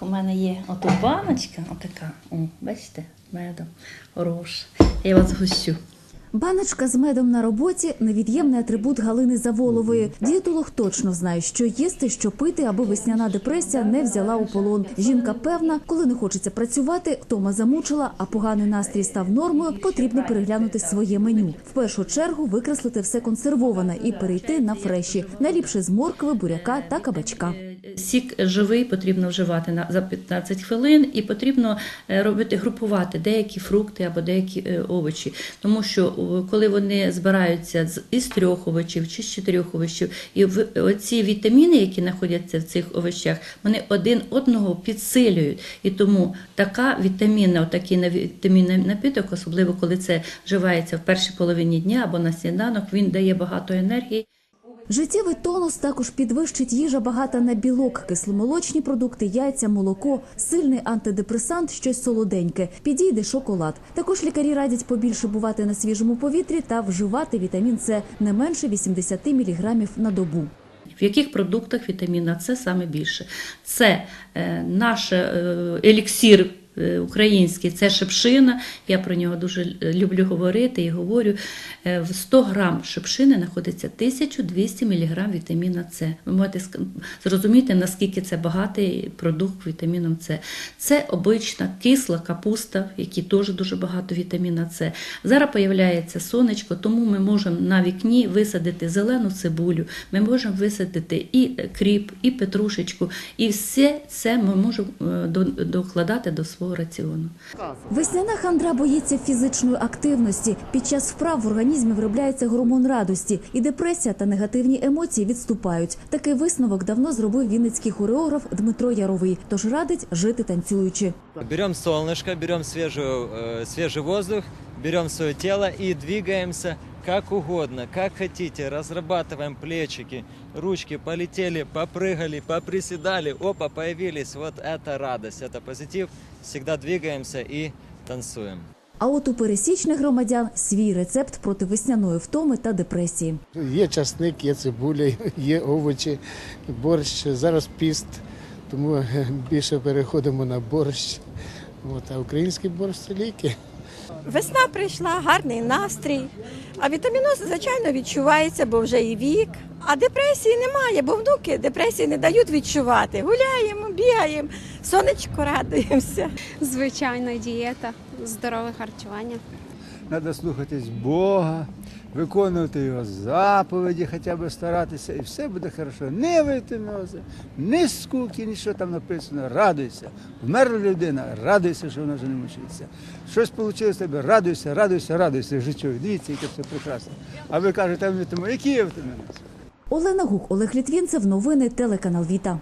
У мене є ото баночка, отака, о, бачите, медом, хороша. Я вас гощу. Баночка з медом на роботі невід'ємний атрибут Галини Заволової. Дієтолог точно знає, що їсти, що пити, аби весняна депресія не взяла у полон. Жінка певна, коли не хочеться працювати, втома замучила, а поганий настрій став нормою, потрібно переглянути своє меню. В першу чергу викреслити все консервоване і перейти на фреші. Найліпше з моркви, буряка та кабачка. Сік живий потрібно вживати на за 15 хвилин, і потрібно е, робити групувати деякі фрукти або деякі е, овочі, тому що коли вони збираються з із трьох овочів чи з чотирьох овочів, і в оці вітаміни, які знаходяться в цих овочах, вони один одного підсилюють. І тому така вітамінна, отакий вітамінний напіток, особливо коли це вживається в першій половині дня або на сніданок, він дає багато енергії. Життєвий тонус також підвищить їжа багата на білок, кисломолочні продукти, яйця, молоко, сильний антидепресант, щось солоденьке. Підійде шоколад. Також лікарі радять побільше бувати на свіжому повітрі та вживати вітамін С не менше 80 мг на добу. В яких продуктах вітаміна С саме більше? Це е, наш е, еліксір український, це шипшина. Я про нього дуже люблю говорити і говорю. Е, В 100 грам шипшини знаходиться 1200 мг вітаміна С. Ви можете зрозуміти, наскільки це багатий продукт вітаміном С. Це обична кисла капуста, в якій теж дуже багато вітаміна С. Зараз появляється сонечко, тому ми можемо на вікні висадити зелену цибулю, ми можемо висадити і кріп, і петрушечку, і все це ми можемо е, докладати до свого раціону. Весняна хандра боїться фізичної активності. Під час вправ в організмі виробляється гормон радості, і депресія та негативні емоції відступають. Такий висновок давно зробив вінницький хореограф Дмитро Яровий. Тож радить жити танцюючи. Берем солнышко, берем свежую, э, свежий воздух, берем свое тело и двигаемся как угодно, как хотите. Разрабатываем плечики, ручки, полетели, попрыгали, поприседали, опа, появились. Вот это радость, это позитив. Всегда двигаемся и танцуем. А от у пересічних громадян свій рецепт проти весняної втоми та депресії. Є часник, є цибуля, є овочі, борщ. Зараз піст, тому е, більше переходимо на борщ. От, а український борщ це ліки. Весна прийшла, гарний настрій. А вітаміноз, звичайно, відчувається, бо вже і вік. А депресії немає, бо внуки депресії не дають відчувати. Гуляємо, бігаємо, сонечко радуємося. Звичайна дієта, здорове харчування. Треба слухатись Бога, виконувати його заповіді, хоча б старатися, і все буде хорошо. Не витимося, ні скуки, ні що там написано. Радуйся. Вмерла людина, радуйся, що вона вже не мучиться. Щось вийшло з тебе, радуйся, радуйся, радуйся життю. Дивіться, яке все прекрасно. А ви кажете, а ми тому, які є витаміни? Олена Гук, Олег Літвінцев, новини телеканал Віта.